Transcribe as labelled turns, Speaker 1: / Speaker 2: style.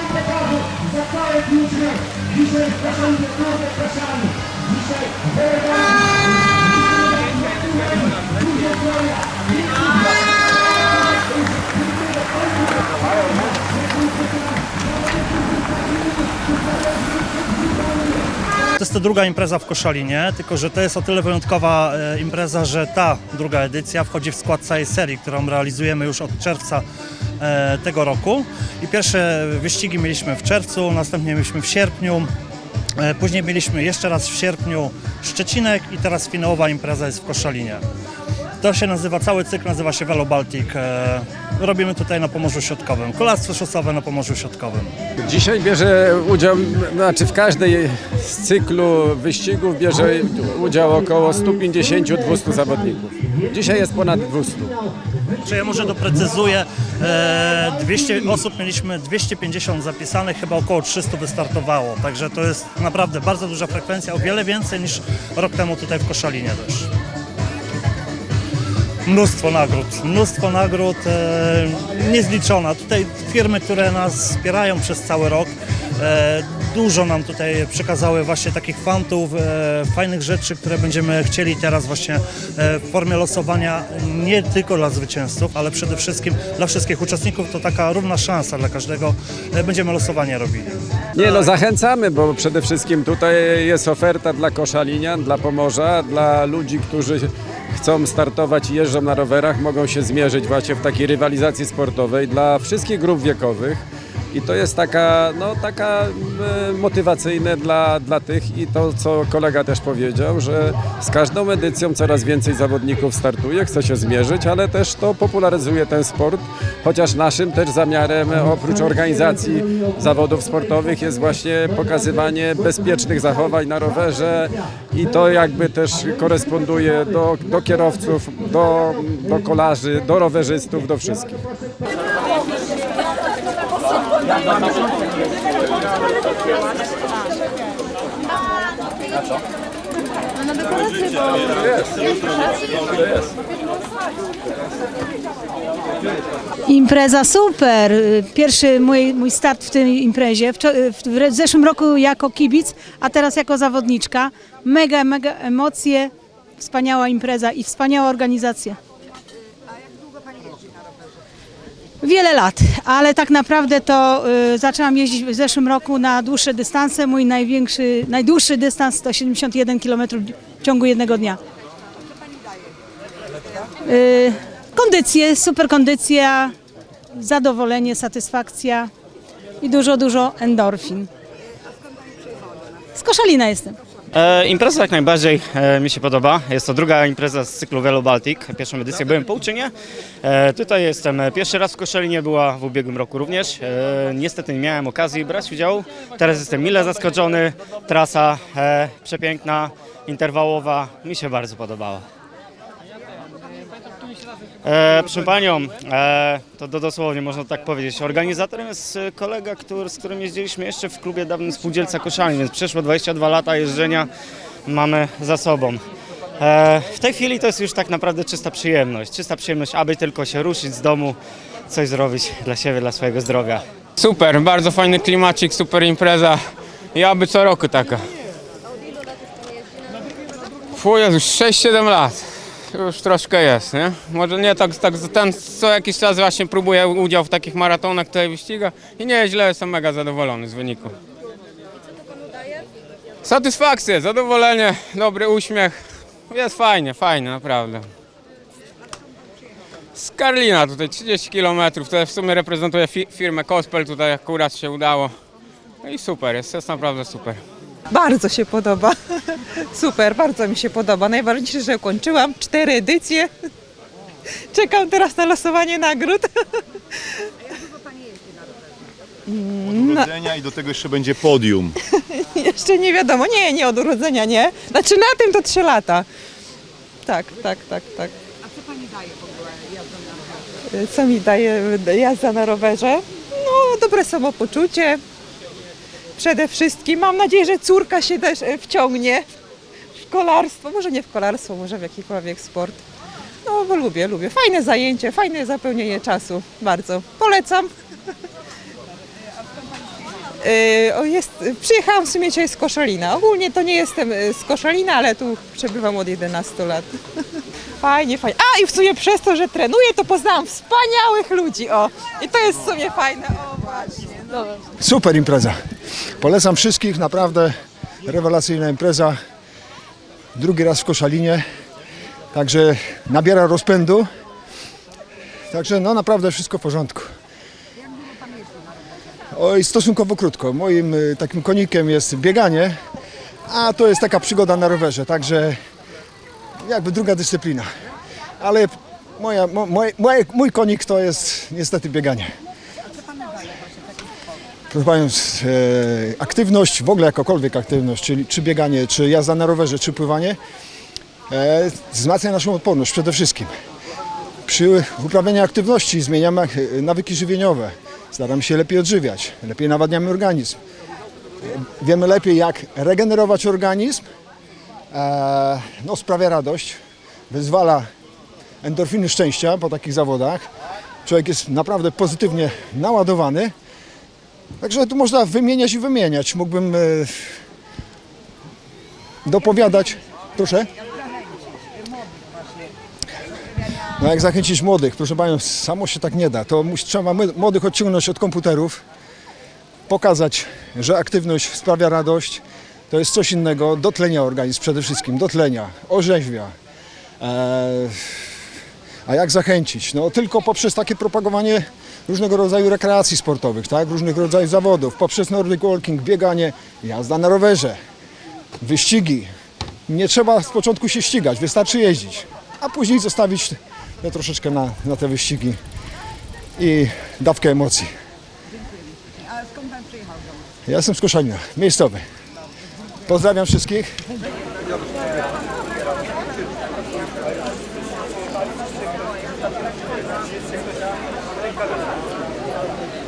Speaker 1: показу за паять лучше, и же пошел не только прошел. To jest to druga impreza w Koszalinie, tylko że to jest o tyle wyjątkowa e, impreza, że ta druga edycja wchodzi w skład całej serii, którą realizujemy już od czerwca e, tego roku. I pierwsze wyścigi mieliśmy w czerwcu, następnie mieliśmy w sierpniu, e, później mieliśmy jeszcze raz w sierpniu Szczecinek i teraz finałowa impreza jest w Koszalinie. To się nazywa, cały cykl nazywa się Velo Baltic. E, Robimy tutaj na Pomorzu Środkowym, kolarstwo szosowe na Pomorzu Środkowym.
Speaker 2: Dzisiaj bierze udział, znaczy w każdej z cyklu wyścigów bierze udział około 150-200 zawodników. Dzisiaj jest ponad 200.
Speaker 1: Czy ja może doprecyzuję, e, 200 osób mieliśmy 250 zapisanych, chyba około 300 wystartowało, także to jest naprawdę bardzo duża frekwencja, o wiele więcej niż rok temu tutaj w Koszalinie też. Mnóstwo nagród, mnóstwo nagród, e, niezliczona. Tutaj firmy, które nas wspierają przez cały rok, e, dużo nam tutaj przekazały właśnie takich fantów, e, fajnych rzeczy, które będziemy chcieli teraz właśnie e, w formie losowania nie tylko dla zwycięzców, ale przede wszystkim dla wszystkich uczestników. To taka równa szansa dla każdego. E, będziemy losowanie robili.
Speaker 2: Nie no, zachęcamy, bo przede wszystkim tutaj jest oferta dla Koszalinian, dla Pomorza, dla ludzi, którzy chcą startować i jeżdżą na rowerach, mogą się zmierzyć właśnie w takiej rywalizacji sportowej dla wszystkich grup wiekowych. I to jest taka, no, taka e, motywacyjne dla, dla tych i to, co kolega też powiedział, że z każdą edycją coraz więcej zawodników startuje, chce się zmierzyć, ale też to popularyzuje ten sport, chociaż naszym też zamiarem, oprócz organizacji zawodów sportowych, jest właśnie pokazywanie bezpiecznych zachowań na rowerze i to jakby też koresponduje do, do kierowców, do, do kolarzy, do rowerzystów, do wszystkich.
Speaker 3: Impreza super. Pierwszy mój, mój start w tej imprezie. W, w, w zeszłym roku jako kibic, a teraz jako zawodniczka. Mega, mega emocje, wspaniała impreza i wspaniała organizacja. Wiele lat, ale tak naprawdę to y, zaczęłam jeździć w zeszłym roku na dłuższe dystanse. Mój największy, najdłuższy dystans to 71 km w ciągu jednego dnia. Y, kondycje, super kondycja, zadowolenie, satysfakcja i dużo, dużo endorfin. Z Koszalina jestem.
Speaker 4: E, impreza jak najbardziej e, mi się podoba. Jest to druga impreza z cyklu Velo Baltic. Pierwszą edycję byłem po uczynie. E, tutaj jestem pierwszy raz w Koszalinie, była w ubiegłym roku również. Niestety nie miałem okazji brać udziału. Teraz jestem mile zaskoczony. Trasa przepiękna, interwałowa. Mi się bardzo podobała. E, proszę Panią, e, to, to dosłownie można tak powiedzieć. Organizatorem jest e, kolega, który, z którym jeździliśmy jeszcze w klubie dawnym Spółdzielca Koszalin, więc przeszło 22 lata jeżdżenia mamy za sobą. E, w tej chwili to jest już tak naprawdę czysta przyjemność. Czysta przyjemność, aby tylko się ruszyć z domu, coś zrobić dla siebie, dla swojego zdrowia.
Speaker 5: Super, bardzo fajny klimacik, super impreza. I aby co roku taka. Fu, już 6-7 lat. Już troszkę jest, nie? Może nie tak, tak ten co jakiś czas właśnie próbuję udział w takich maratonach, tutaj wyścigach i nie źle, jestem mega zadowolony z wyniku. Satysfakcję, zadowolenie, dobry uśmiech. Jest fajnie, fajnie, naprawdę. Z Karlina tutaj 30 km, to w sumie reprezentuję fi- firmę Kospel, tutaj akurat się udało. No i super, jest, jest naprawdę super.
Speaker 6: Bardzo się podoba. Super, bardzo mi się podoba. Najważniejsze, że ukończyłam cztery edycje. Czekam teraz na losowanie nagród.
Speaker 7: Od urodzenia i do tego jeszcze będzie podium.
Speaker 6: Jeszcze nie wiadomo. Nie, nie od urodzenia, nie. Znaczy na tym to trzy lata. Tak, tak, tak, tak. A co pani daje w ogóle jazda na rowerze? Co mi daje jazda na rowerze? No, dobre samopoczucie. Przede wszystkim mam nadzieję, że córka się też e, wciągnie w kolarstwo. Może nie w kolarstwo, może w jakikolwiek sport. No, bo lubię, lubię. Fajne zajęcie, fajne zapełnienie czasu. Bardzo. Polecam. Yy, o, jest, przyjechałam w sumie dzisiaj z Koszalina. Ogólnie to nie jestem y, z Koszalina, ale tu przebywam od 11 lat. Fajnie, fajnie. A i w sumie przez to, że trenuję, to poznałam wspaniałych ludzi. O, i to jest w sumie fajne. O, właśnie. No.
Speaker 8: Super impreza. Polecam wszystkich, naprawdę rewelacyjna impreza. Drugi raz w Koszalinie, także nabiera rozpędu. Także no naprawdę wszystko w porządku. Oj, stosunkowo krótko. Moim y, takim konikiem jest bieganie, a to jest taka przygoda na rowerze, także jakby druga dyscyplina. Ale moja, mo, moje, mój konik to jest niestety bieganie. Proszę e, aktywność, w ogóle jakakolwiek aktywność, czyli czy bieganie, czy jazda na rowerze, czy pływanie, e, wzmacnia naszą odporność przede wszystkim. Przy uprawianiu aktywności zmieniamy e, nawyki żywieniowe, staramy się lepiej odżywiać, lepiej nawadniamy organizm. Wiemy lepiej, jak regenerować organizm, no, sprawia radość, wyzwala endorfiny szczęścia po takich zawodach. Człowiek jest naprawdę pozytywnie naładowany. Także tu można wymieniać i wymieniać. Mógłbym e, dopowiadać. Proszę. No jak zachęcić młodych? Proszę Panią, samo się tak nie da. To musi, trzeba młodych odciągnąć od komputerów, pokazać, że aktywność sprawia radość. To jest coś innego. Dotlenia organizm przede wszystkim, dotlenia, orzeźwia. E, a jak zachęcić? No tylko poprzez takie propagowanie różnego rodzaju rekreacji sportowych, tak? różnych rodzajów zawodów, poprzez Nordic Walking, bieganie, jazda na rowerze, wyścigi. Nie trzeba z początku się ścigać, wystarczy jeździć, a później zostawić to troszeczkę na, na te wyścigi i dawkę emocji. A skąd Pan przyjechał? Ja jestem z Koszalina, miejscowy. Pozdrawiam wszystkich. Thank you.